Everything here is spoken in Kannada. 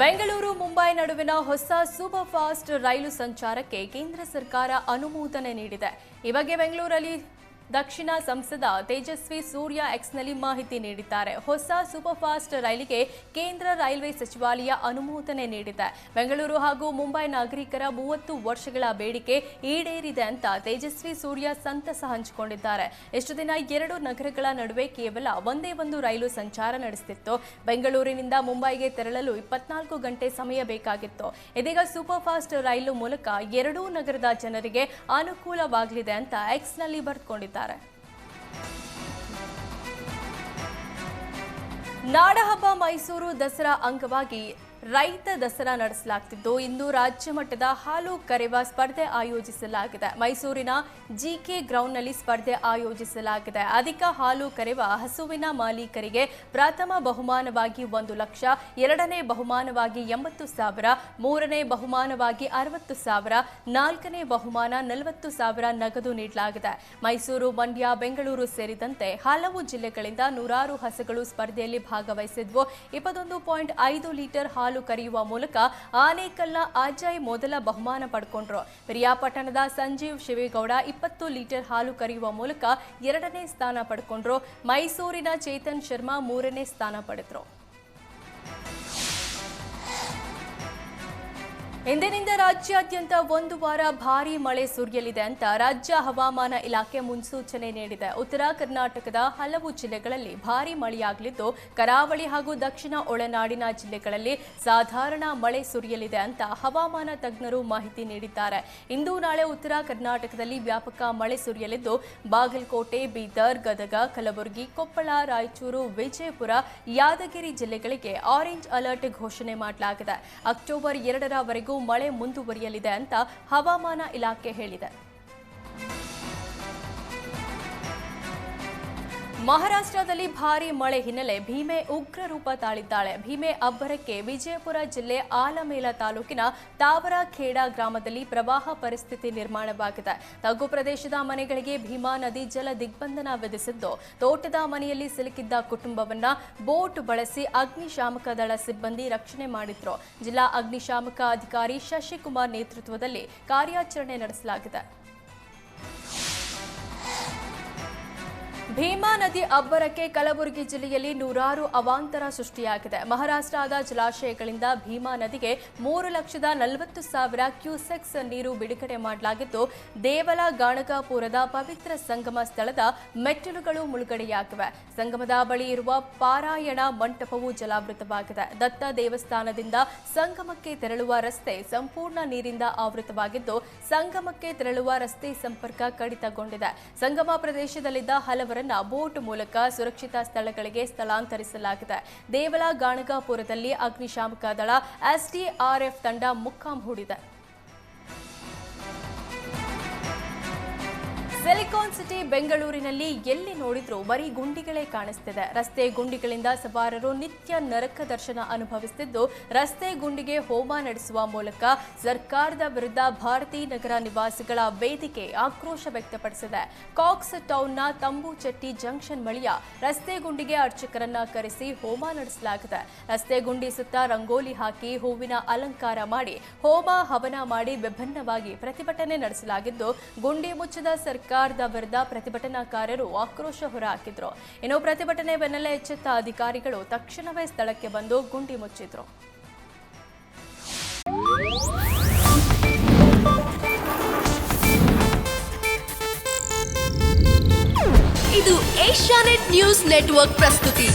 ಬೆಂಗಳೂರು, ಮುಂಬೈ ನಡುವಿನ ಹೊಸ ಸೂಪರ್ ಫಾಸ್ಟ್ ರೈಲು ಸಂಚಾರಕ್ಕೆ ಕೇಂದ್ರ ಸರ್ಕಾರ ಅನುಮೋದನೆ ನೀಡಿದೆ. ಈ ಬಗ್ಗೆ ಬೆಂಗಳೂರಲ್ಲಿ ದಕ್ಷಿಣ ಸಂಸದ ತೇಜಸ್ವಿ ಸೂರ್ಯ ಎಕ್ಸ್ನಲ್ಲಿ ಮಾಹಿತಿ ನೀಡಿದ್ದಾರೆ. ಹೊಸ ಸೂಪರ್ ಫಾಸ್ಟ್ ರೈಲಿಗೆ ಕೇಂದ್ರ ರೈಲ್ವೆ ಸಚಿವಾಲಯ ಅನುಮೋದನೆ ನೀಡಿದೆ. ಬೆಂಗಳೂರು ಹಾಗೂ ಮುಂಬೈ ನಾಗರಿಕರ ಮೂವತ್ತು ವರ್ಷಗಳ ಬೇಡಿಕೆ ಈಡೇರಿದೆ ಅಂತ ತೇಜಸ್ವಿ ಸೂರ್ಯ ಸಂತಸ ಹಂಚಿಕೊಂಡಿದ್ದಾರೆ. ಎಷ್ಟು ದಿನ ಎರಡು ನಗರಗಳ ನಡುವೆ ಕೇವಲ ಒಂದೇ ಒಂದು ರೈಲು ಸಂಚಾರ ನಡೆಸುತ್ತಿತ್ತು ಬೆಂಗಳೂರಿನಿಂದ ಮುಂಬೈಗೆ ತೆರಳಲು ಇಪ್ಪತ್ನಾಲ್ಕು ಗಂಟೆ ಸಮಯ ಬೇಕಾಗಿತ್ತು. ಇದೀಗ ಸೂಪರ್ ಫಾಸ್ಟ್ ರೈಲು ಮೂಲಕ ಎರಡೂ ನಗರದ ಜನರಿಗೆ ಅನುಕೂಲವಾಗಲಿದೆ ಅಂತ ಎಕ್ಸ್ನಲ್ಲಿ ಬರೆದುಕೊಂಡಿದ್ದಾರೆ. ನಾಡಹಬ್ಬ ಮೈಸೂರು ದಸರಾ ಅಂಗವಾಗಿ ರೈತ ದಸರಾ ನಡೆಸಲಾಗ್ತಿದ್ದು. ಇಂದು ರಾಜ್ಯ ಮಟ್ಟದ ಹಾಲು ಕರೆವ ಸ್ಪರ್ಧೆ ಆಯೋಜಿಸಲಾಗಿದೆ. ಮೈಸೂರಿನ ಜಿಕೆ ಗ್ರೌಂಡ್ನಲ್ಲಿ ಸ್ಪರ್ಧೆ ಆಯೋಜಿಸಲಾಗಿದೆ. ಅಧಿಕ ಹಾಲು ಕರೆವ ಹಸುವಿನ ಮಾಲೀಕರಿಗೆ ಪ್ರಥಮ ಬಹುಮಾನವಾಗಿ ಒಂದು ಲಕ್ಷ, ಎರಡನೇ ಬಹುಮಾನವಾಗಿ ಎಂಬತ್ತು ಸಾವಿರ, ಮೂರನೇ ಬಹುಮಾನವಾಗಿ ಅರವತ್ತು ಸಾವಿರ, ನಾಲ್ಕನೇ ಬಹುಮಾನ ನಲವತ್ತು ಸಾವಿರ ನಗದು ನೀಡಲಾಗಿದೆ. ಮೈಸೂರು, ಮಂಡ್ಯ, ಬೆಂಗಳೂರು ಸೇರಿದಂತೆ ಹಲವು ಜಿಲ್ಲೆಗಳಿಂದ ನೂರಾರು ಹಸುಗಳು ಸ್ಪರ್ಧೆಯಲ್ಲಿ ಭಾಗವಹಿಸಿದ್ವು. ಇಪ್ಪತ್ತೊಂದು ಪಾಯಿಂಟ್ ಐದು ಲೀಟರ್ ಹಾಲು ಕರೆಯುವ ಮೂಲಕ ಆನೇಕಲ್ನ ಅಜಯ್ ಮೊದಲ ಬಹುಮಾನ ಪಡ್ಕೊಂಡ್ರು. ಪಿರಿಯಾಪಟ್ಟಣದ ಸಂಜೀವ್ ಶಿವೇಗೌಡ ಇಪ್ಪತ್ತು ಲೀಟರ್ ಹಾಲು ಕರೆಯುವ ಮೂಲಕ ಎರಡನೇ ಸ್ಥಾನ ಪಡ್ಕೊಂಡ್ರು. ಮೈಸೂರಿನ ಚೇತನ್ ಶರ್ಮಾ ಮೂರನೇ ಸ್ಥಾನ ಪಡೆದ್ರು. ಇಂದಿನಿಂದ ರಾಜ್ಯಾದ್ಯಂತ ಒಂದು ವಾರ ಭಾರೀ ಮಳೆ ಸುರಿಯಲಿದೆ ಅಂತ ರಾಜ್ಯ ಹವಾಮಾನ ಇಲಾಖೆ ಮುನ್ಸೂಚನೆ ನೀಡಿದೆ. ಉತ್ತರ ಕರ್ನಾಟಕದ ಹಲವು ಜಿಲ್ಲೆಗಳಲ್ಲಿ ಭಾರೀ ಮಳೆಯಾಗಲಿದ್ದು, ಕರಾವಳಿ ಹಾಗೂ ದಕ್ಷಿಣ ಒಳನಾಡಿನ ಜಿಲ್ಲೆಗಳಲ್ಲಿ ಸಾಧಾರಣ ಮಳೆ ಸುರಿಯಲಿದೆ ಅಂತ ಹವಾಮಾನ ತಜ್ಞರು ಮಾಹಿತಿ ನೀಡಿದ್ದಾರೆ. ಇಂದು ನಾಳೆ ಉತ್ತರ ಕರ್ನಾಟಕದಲ್ಲಿ ವ್ಯಾಪಕ ಮಳೆ ಸುರಿಯಲಿದ್ದು, ಬಾಗಲಕೋಟೆ, ಬೀದರ್, ಗದಗ, ಕಲಬುರಗಿ, ಕೊಪ್ಪಳ, ರಾಯಚೂರು, ವಿಜಯಪುರ, ಯಾದಗಿರಿ ಜಿಲ್ಲೆಗಳಿಗೆ ಆರೆಂಜ್ ಅಲರ್ಟ್ ಘೋಷಣೆ ಮಾಡಲಾಗಿದೆ. ಅಕ್ಟೋಬರ್ ಎರಡರವರೆಗೂ ಮಳೆ ಮುಂದುವರಿಯಲಿದೆ ಅಂತ ಹವಾಮಾನ ಇಲಾಖೆ ಹೇಳಿದೆ. ಮಹಾರಾಷ್ಟ್ರದಲ್ಲಿ ಭಾರಿ ಮಳೆ ಹಿನ್ನೆಲೆ ಭೀಮೆ ಉಗ್ರ ರೂಪ ತಾಳಿದ್ದಾಳೆ. ಭೀಮೆ ಅಬ್ಬರಕ್ಕೆ ವಿಜಯಪುರ ಜಿಲ್ಲೆ ಆಲಮೇಲ ತಾಲೂಕಿನ ತಾವರಖೇಡ ಗ್ರಾಮದಲ್ಲಿ ಪ್ರವಾಹ ಪರಿಸ್ಥಿತಿ ನಿರ್ಮಾಣವಾಗಿದೆ. ತಗ್ಗು ಪ್ರದೇಶದ ಮನೆಗಳಿಗೆ ಭೀಮಾ ನದಿ ಜಲ ದಿಗ್ಬಂಧನ ವಿಧಿಸಿದ್ದು, ತೋಟದ ಮನೆಯಲ್ಲಿ ಸಿಲುಕಿದ್ದ ಕುಟುಂಬವನ್ನ ಬೋಟ್ ಬಳಸಿ ಅಗ್ನಿಶಾಮಕ ದಳ ಸಿಬ್ಬಂದಿ ರಕ್ಷಣೆ ಮಾಡಿದ್ರು. ಜಿಲ್ಲಾ ಅಗ್ನಿಶಾಮಕ ಅಧಿಕಾರಿ ಶಶಿಕುಮಾರ್ ನೇತೃತ್ವದಲ್ಲಿ ಕಾರ್ಯಾಚರಣೆ ನಡೆಸಲಾಗಿದೆ. ಭೀಮಾ ನದಿ ಅಬ್ಬರಕ್ಕೆ ಕಲಬುರಗಿ ಜಿಲ್ಲೆಯಲ್ಲಿ ನೂರಾರು ಅವಾಂತರ ಸೃಷ್ಟಿಯಾಗಿದೆ. ಮಹಾರಾಷ್ಟ್ರದ ಜಲಾಶಯಗಳಿಂದ ಭೀಮಾ ನದಿಗೆ ಮೂರು ಲಕ್ಷದ ನಲವತ್ತು ಸಾವಿರ ಕ್ಯೂಸೆಕ್ಸ್ ನೀರು ಬಿಡುಗಡೆ ಮಾಡಲಾಗಿದ್ದು, ದೇವಲ ಗಾಣಗಾಪುರದ ಪವಿತ್ರ ಸಂಗಮ ಸ್ಥಳದ ಮೆಟ್ಟಿಲುಗಳು ಮುಳುಗಡೆಯಾಗಿವೆ. ಸಂಗಮದ ಬಳಿ ಇರುವ ಪಾರಾಯಣ ಮಂಟಪವು ಜಲಾವೃತವಾಗಿದೆ. ದತ್ತ ದೇವಸ್ಥಾನದಿಂದ ಸಂಗಮಕ್ಕೆ ತೆರಳುವ ರಸ್ತೆ ಸಂಪೂರ್ಣ ನೀರಿಂದ ಆವೃತವಾಗಿದ್ದು, ಸಂಗಮಕ್ಕೆ ತೆರಳುವ ರಸ್ತೆ ಸಂಪರ್ಕ ಕಡಿತಗೊಂಡಿದೆ. ಸಂಗಮ ಪ್ರದೇಶದಲ್ಲಿದ್ದ ಹಲವರನ್ನ ಬೋಟ್ ಮೂಲಕ ಸುರಕ್ಷಿತ ಸ್ಥಳಗಳಿಗೆ ಸ್ಥಳಾಂತರಿಸಲಾಗಿದೆ. ದೇವಲ ಗಾಣಗಾಪುರದಲ್ಲಿ ಅಗ್ನಿಶಾಮಕ ದಳ ಎಸ್ಡಿಆರ್ಎಫ್ ತಂಡ ಮುಕ್ಕಾಂ ಹೂಡಿದೆ ಸಿಲಿಕಾನ್ ಸಿಟಿ ಬೆಂಗಳೂರಿನಲ್ಲಿ ಎಲ್ಲಿ ನೋಡಿದ್ರೂ ಬರೀ ಗುಂಡಿಗಳೇ ಕಾಣಿಸ್ತಿದೆ ರಸ್ತೆ ಗುಂಡಿಗಳಿಂದ ಸವಾರರು ನಿತ್ಯ ನರಕ ದರ್ಶನ ಅನುಭವಿಸುತ್ತಿದ್ದು ರಸ್ತೆ ಗುಂಡಿಗೆ ಹೋಮ ನಡೆಸುವ ಮೂಲಕ ಸರ್ಕಾರದ ವಿರುದ್ಧ ಭಾರತೀ ನಗರ ನಿವಾಸಿಗಳ ವೇದಿಕೆ ಆಕ್ರೋಶ ವ್ಯಕ್ತಪಡಿಸಿದೆ ಕಾಕ್ಸ್ ಟೌನ್ನ ತಂಬುಚೆಟ್ಟಿ ಜಂಕ್ಷನ್ ಬಳಿಯ ರಸ್ತೆ ಗುಂಡಿಗೆ ಅರ್ಚಕರನ್ನ ಕರೆಸಿ ಹೋಮ ನಡೆಸಲಾಗಿದೆ ರಸ್ತೆ ಗುಂಡಿ ಸುತ್ತ ರಂಗೋಲಿ ಹಾಕಿ ಹೂವಿನ ಅಲಂಕಾರ ಮಾಡಿ ಹೋಮ ಹವನ ಮಾಡಿ ವಿಭಿನ್ನವಾಗಿ ಪ್ರತಿಭಟನೆ ನಡೆಸಲಾಗಿದ್ದು ಗುಂಡಿ ಮುಚ್ಚದ ಸರ್ಕಾರದ ವಿರುದ್ಧ ಪ್ರತಿಭಟನಾಕಾರರು ಆಕ್ರೋಶ ಹೊರಹಾಕಿದ್ರು. ಇನ್ನು ಪ್ರತಿಭಟನೆ ಬೆನ್ನಲ್ಲೇ ಎಚ್ಚೆತ್ತ ಅಧಿಕಾರಿಗಳು ತಕ್ಷಣವೇ ಸ್ಥಳಕ್ಕೆ ಬಂದು ಗುಂಡಿ ಮುಚ್ಚಿದ್ರು. ಇದು ಏಷ್ಯಾನೆಟ್ ನ್ಯೂಸ್ ನೆಟ್ವರ್ಕ್ ಪ್ರಸ್ತುತಿ.